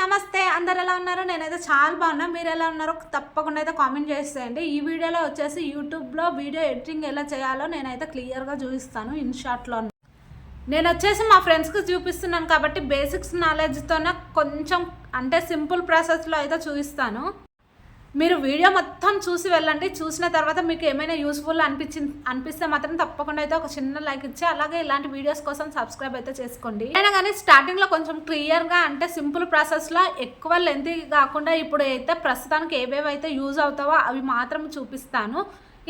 నమస్తే అందరు ఎలా ఉన్నారు? నేనైతే చాలా బాగున్నా. మీరు ఎలా ఉన్నారో తప్పకుండా అయితే కామెంట్ చేసేయండి. ఈ వీడియోలో వచ్చేసి యూట్యూబ్లో వీడియో ఎడిటింగ్ ఎలా చేయాలో నేనైతే క్లియర్గా చూపిస్తాను ఇన్ షార్ట్లో నేను వచ్చేసి మా ఫ్రెండ్స్కి చూపిస్తున్నాను కాబట్టి బేసిక్స్ నాలెడ్జ్తోనే కొంచెం అంటే సింపుల్ ప్రాసెస్లో అయితే చూపిస్తాను. మీరు వీడియో మొత్తం చూసి వెళ్ళండి. చూసిన తర్వాత మీకు ఏమైనా యూస్ఫుల్ అనిపించి అనిపిస్తే మాత్రం తప్పకుండా అయితే ఒక చిన్న లైక్ ఇచ్చి అలాగే ఇలాంటి వీడియోస్ కోసం సబ్స్క్రైబ్ అయితే చేసుకోండి. అయినా కానీ స్టార్టింగ్లో కొంచెం క్లియర్గా అంటే సింపుల్ ప్రాసెస్లో ఎక్కువ లెంత్ కాకుండా ఇప్పుడు అయితే ప్రస్తుతానికి ఏవేవి అయితే యూజ్ అవుతావో అవి మాత్రం చూపిస్తాను.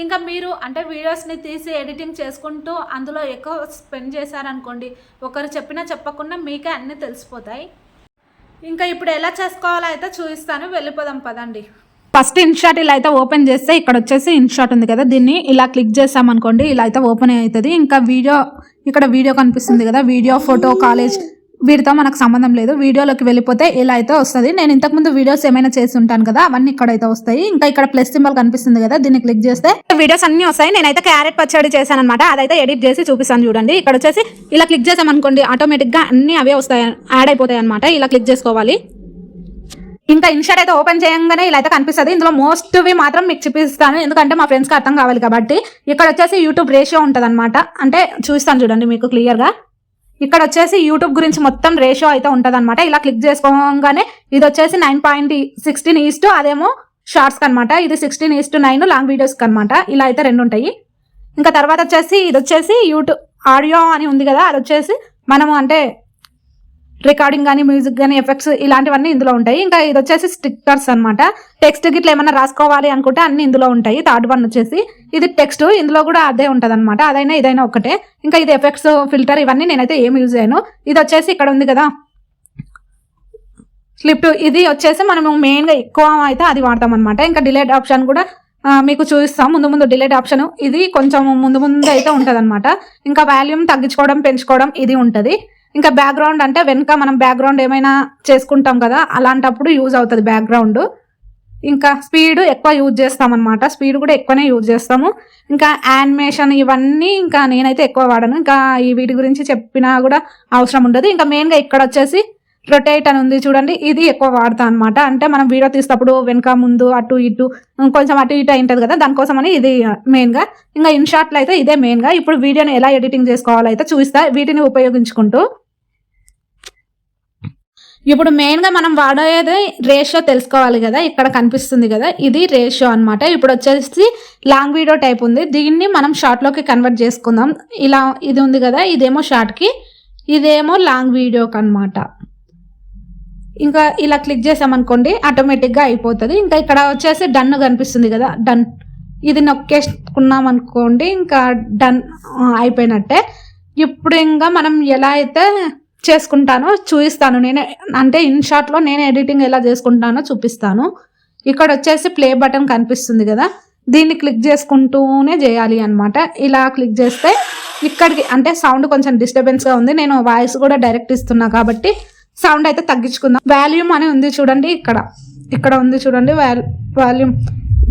ఇంకా మీరు అంటే వీడియోస్ని తీసి ఎడిటింగ్ చేసుకుంటూ అందులో ఎక్కువ స్పెండ్ చేశారనుకోండి ఒకరు చెప్పినా చెప్పకుండా మీకే అన్నీ తెలిసిపోతాయి. ఇంకా ఇప్పుడు ఎలా చేసుకోవాలో అయితే చూపిస్తాను. వెళ్ళిపోదాం పదండి. ఫస్ట్ ఇన్షాట్ ఇలా అయితే ఓపెన్ చేస్తే ఇక్కడ వచ్చేసి ఇన్షాట్ ఉంది కదా దీన్ని ఇలా క్లిక్ చేసామనుకోండి ఇలా అయితే ఓపెన్ అవుతుంది. ఇంకా వీడియో ఇక్కడ వీడియో కనిపిస్తుంది కదా వీడియో ఫోటో కాలేజ్ వీటితో మనకు సంబంధం లేదు. వీడియోలోకి వెళ్ళిపోతే ఇలా అయితే వస్తుంది. నేను ఇంతకుముందు వీడియోస్ ఏమైనా చేసి ఉంటాను కదా అవన్నీ ఇక్కడైతే వస్తాయి. ఇంకా ఇక్కడ ప్లస్ సింబల్ కనిపిస్తుంది కదా దీన్ని క్లిక్ చేస్తే వీడియోస్ అన్ని వస్తాయి. నేనైతే క్యారెట్ పచ్చడి చేశాను అనమాట అదైతే ఎడిట్ చేసి చూపిస్తాను చూడండి. ఇక్కడ వచ్చేసి ఇలా క్లిక్ చేసామనుకోండి ఆటోమేటిక్గా అన్ని అవే వస్తాయి యాడ్ అయిపోతాయి అనమాట ఇలా క్లిక్ చేసుకోవాలి. ఇంకా ఇన్షర్ట్ అయితే ఓపెన్ చేయంగానే ఇలా అయితే కనిపిస్తుంది. ఇందులో మోస్ట్వి మాత్రం మీకు చూపిస్తాను. ఎందుకంటే మా ఫ్రెండ్స్కి అర్థం కావాలి కాబట్టి. ఇక్కడ వచ్చేసి యూట్యూబ్ రేషియో ఉంటుంది అంటే చూస్తాను చూడండి మీకు క్లియర్గా ఇక్కడ వచ్చేసి యూట్యూబ్ గురించి మొత్తం రేషియో అయితే ఉంటుంది ఇలా క్లిక్ చేసుకోగానే ఇది వచ్చేసి నైన్ పాయింట్ సిక్స్టీన్ ఈస్ట్ అదేమో షార్ట్స్కి అనమాట ఇది సిక్స్టీన్ ఈస్ట్ నైన్ లాంగ్ వీడియోస్కి అనమాట ఇలా అయితే రెండు ఉంటాయి. ఇంకా తర్వాత వచ్చేసి ఇది వచ్చేసి యూట్యూబ్ ఆడియో అని ఉంది కదా. అది వచ్చేసి మనము అంటే రికార్డింగ్ కానీ మ్యూజిక్ కానీ ఎఫెక్ట్స్ ఇలాంటివన్నీ ఇందులో ఉంటాయి. ఇంకా ఇది వచ్చేసి స్టిక్కర్స్ అనమాట టెక్స్ట్ గిట్ల ఏమైనా రాసుకోవాలి అనుకుంటే అన్ని ఇందులో ఉంటాయి. థర్డ్ వన్ వచ్చేసి ఇది టెక్స్ట్ ఇందులో కూడా అదే ఉంటుంది అనమాట అదైనా ఇదైనా ఒకటే ఇంకా ఇది ఎఫెక్ట్స్ ఫిల్టర్ ఇవన్నీ నేనైతే ఏం యూజ్ చేయను. ఇది వచ్చేసి ఇక్కడ ఉంది కదా. స్లిప్ ఇది వచ్చేసి మనము మెయిన్గా ఎక్కువ అయితే అది వాడతాం అనమాట ఇంకా డిలేట్ ఆప్షన్ కూడా మీకు చూపిస్తాం. ముందు ముందు డిలేట్ ఆప్షన్. ఇది కొంచెం ముందు ముందు అయితే ఉంటుంది అనమాట ఇంకా వాల్యూమ్ తగ్గించుకోవడం పెంచుకోవడం ఇది ఉంటుంది. ఇంకా బ్యాక్గ్రౌండ్ అంటే వెనుక మనం బ్యాక్గ్రౌండ్ ఏమైనా చేసుకుంటాం కదా అలాంటప్పుడు యూజ్ అవుతుంది బ్యాక్గ్రౌండ్ ఇంకా స్పీడ్ ఎక్కువ యూజ్ చేస్తాం అనమాట స్పీడ్ కూడా ఎక్కువనే యూజ్ చేస్తాము. ఇంకా యానిమేషన్ ఇవన్నీ ఇంకా నేనైతే ఎక్కువ వాడను. ఇంకా ఈ వీటి గురించి చెప్పినా కూడా అవసరం ఉండదు. ఇంకా మెయిన్గా ఇక్కడ వచ్చేసి రొటేట్ అని ఉంది చూడండి. ఇది ఎక్కువ వాడతా అనమాట అంటే మనం వీడియో తీసినప్పుడు వెనక ముందు అటు ఇటు కొంచెం అటు ఇటు అయి కదా కదా దానికోసమని ఇది మెయిన్గా ఇంకా ఇన్షార్ట్లో అయితే ఇదే మెయిన్గా ఇప్పుడు వీడియోని ఎలా ఎడిటింగ్ చేసుకోవాలో అయితే చూస్తా వీటిని ఉపయోగించుకుంటూ. ఇప్పుడు మెయిన్గా మనం వాడేది రేషియో తెలుసుకోవాలి కదా ఇక్కడ కనిపిస్తుంది కదా ఇది రేషియో అన్నమాట. ఇప్పుడు వచ్చేసి లాంగ్ వీడియో టైప్ ఉంది. దీన్ని మనం షార్ట్లోకి కన్వర్ట్ చేసుకుందాం. ఇలా ఇది ఉంది కదా ఇదేమో షార్ట్కి ఇదేమో లాంగ్ వీడియోకి అనమాట ఇంకా ఇలా క్లిక్ చేసామనుకోండి ఆటోమేటిక్గా అయిపోతుంది. ఇంకా ఇక్కడ వచ్చేసి డన్ కనిపిస్తుంది కదా డన్ ఇది నొక్కేసుకున్నాం అనుకోండి ఇంకా డన్ అయిపోయినట్టే. ఇప్పుడు ఇంకా మనం ఎలా అయితే చేసుకుంటానో చూపిస్తాను. నేను అంటే ఇన్ షార్ట్లో నేను ఎడిటింగ్ ఎలా చేసుకుంటానో చూపిస్తాను. ఇక్కడ వచ్చేసి ప్లే బటన్ కనిపిస్తుంది కదా దీన్ని క్లిక్ చేసుకుంటూనే చేయాలి అనమాట ఇలా క్లిక్ చేస్తే ఇక్కడికి అంటే సౌండ్ కొంచెం డిస్టర్బెన్స్గా ఉంది. నేను వాయిస్ కూడా డైరెక్ట్ ఇస్తున్నా కాబట్టి సౌండ్ అయితే తగ్గించుకుందాం. వాల్యూమ్ అని ఉంది చూడండి ఇక్కడ. ఇక్కడ ఉంది చూడండి వాల్యూమ్.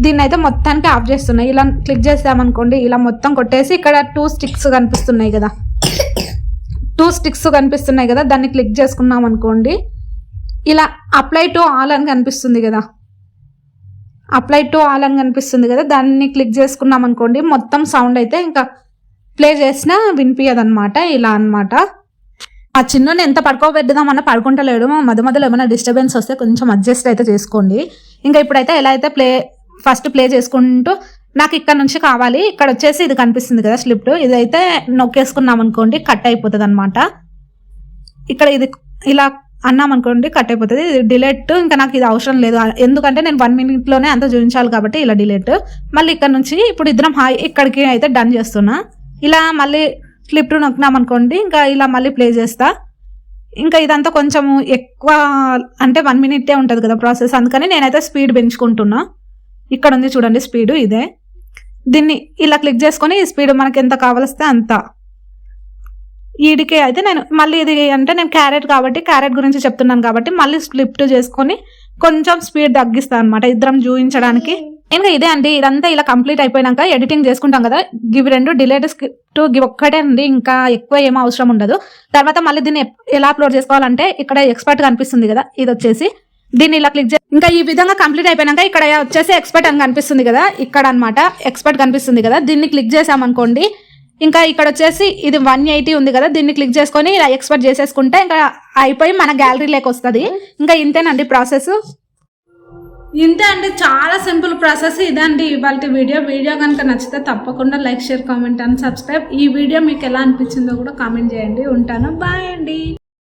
దీన్ని అయితే మొత్తానికి ఆఫ్ చేస్తున్నాయి ఇలా క్లిక్ చేసామనుకోండి ఇలా మొత్తం కొట్టేసి ఇక్కడ టూ స్టిక్స్ కనిపిస్తున్నాయి కదా. టూ స్టిక్స్ కనిపిస్తున్నాయి కదా దాన్ని క్లిక్ చేసుకున్నాం అనుకోండి. ఇలా అప్లై టు ఆల్ అని కనిపిస్తుంది కదా. అప్లై టు ఆల్ అని కనిపిస్తుంది కదా దాన్ని క్లిక్ చేసుకున్నాం అనుకోండి. మొత్తం సౌండ్ అయితే ఇంకా ప్లే చేసినా వినిపించదు ఇలా అన్నమాట. ఆ చిన్నని ఎంత పడుకోబెట్టుదామన్నా పడుకుంటలేడు. మధ్య మధ్యలో ఏమైనా డిస్టర్బెన్స్ వస్తే కొంచెం అడ్జస్ట్ అయితే చేసుకోండి. ఇంకా ఇప్పుడైతే ఎలా అయితే ప్లే ఫస్ట్ ప్లే చేసుకుంటూ నాకు ఇక్కడ నుంచి కావాలి ఇక్కడ వచ్చేసి ఇది కనిపిస్తుంది కదా స్లిప్ ఇదైతే నొక్కేసుకున్నాం అనుకోండి కట్ అయిపోతుంది అనమాట ఇక్కడ ఇది ఇలా అన్నాం అనుకోండి కట్ అయిపోతుంది. ఇది డిలేట్ ఇంకా నాకు ఇది అవసరం లేదు. ఎందుకంటే నేను వన్ మినిట్లోనే అంత చూపించాలి కాబట్టి ఇలా డిలేట్. మళ్ళీ ఇక్కడ నుంచి ఇప్పుడు ఇద్దరం హాయ్ ఇక్కడికి అయితే డన్ చేస్తున్నా. ఇలా మళ్ళీ స్లిప్ నొక్కినాం అనుకోండి ఇంకా ఇలా మళ్ళీ ప్లే చేస్తా. ఇంకా ఇదంతా కొంచెం ఎక్కువ అంటే వన్ మినిటే ఉంటుంది కదా ప్రాసెస్. అందుకని నేనైతే స్పీడ్ పెంచుకుంటున్నా. ఇక్కడ ఉంది చూడండి స్పీడ్ ఇదే. దీన్ని ఇలా క్లిక్ చేసుకొని ఈ స్పీడ్ మనకి ఎంత కావలిస్తే అంత. ఈడికే అయితే నేను మళ్ళీ ఇది అంటే నేను క్యారెట్ కాబట్టి క్యారెట్ గురించి చెప్తున్నాను కాబట్టి మళ్ళీ స్లిప్ట్ చేసుకొని కొంచెం స్పీడ్ తగ్గిస్తాను అనమాట ఇద్దరం చూపించడానికి ఇంకా ఇదే అండి ఇదంతా ఇలా కంప్లీట్ అయిపోయినాక ఎడిటింగ్ చేసుకుంటాం కదా ఇవి రెండు డిలేట్ స్క్రిప్ట్ గివ్ ఒక్కటే అండి ఇంకా ఎక్కువ ఏం అవసరం ఉండదు. తర్వాత మళ్ళీ దీన్ని ఎలా అప్లోడ్ చేసుకోవాలంటే ఇక్కడ ఎక్స్పర్ట్ కనిపిస్తుంది కదా ఇది వచ్చేసి దీన్ని ఇలా క్లిక్ చే ఇంకా ఈ విధంగా కంప్లీట్ అయిపోయినాక ఇక్కడ వచ్చేసి ఎక్స్పర్ట్ అని కనిపిస్తుంది కదా ఇక్కడ అనమాట ఎక్స్పర్ట్ కనిపిస్తుంది కదా దీన్ని క్లిక్ చేసామనుకోండి ఇంకా ఇక్కడ వచ్చేసి ఇది వన్ ఎయిటీ ఉంది కదా దీన్ని క్లిక్ చేసుకొని ఇలా ఎక్స్పర్ట్ చేసేసుకుంటే ఇంకా అయిపోయి మన గ్యాలరీలోకి వస్తుంది. ఇంకా ఇంతేనండి ప్రాసెస్ ఇంతే అండి చాలా సింపుల్ ప్రాసెస్ ఇదండి ఇవాళ వీడియో వీడియో కనుక నచ్చితే తప్పకుండా like share comment and subscribe ఈ వీడియో మీకు ఎలా అనిపించిందో కూడా కామెంట్ చేయండి. ఉంటాను. బాయ్ అండి.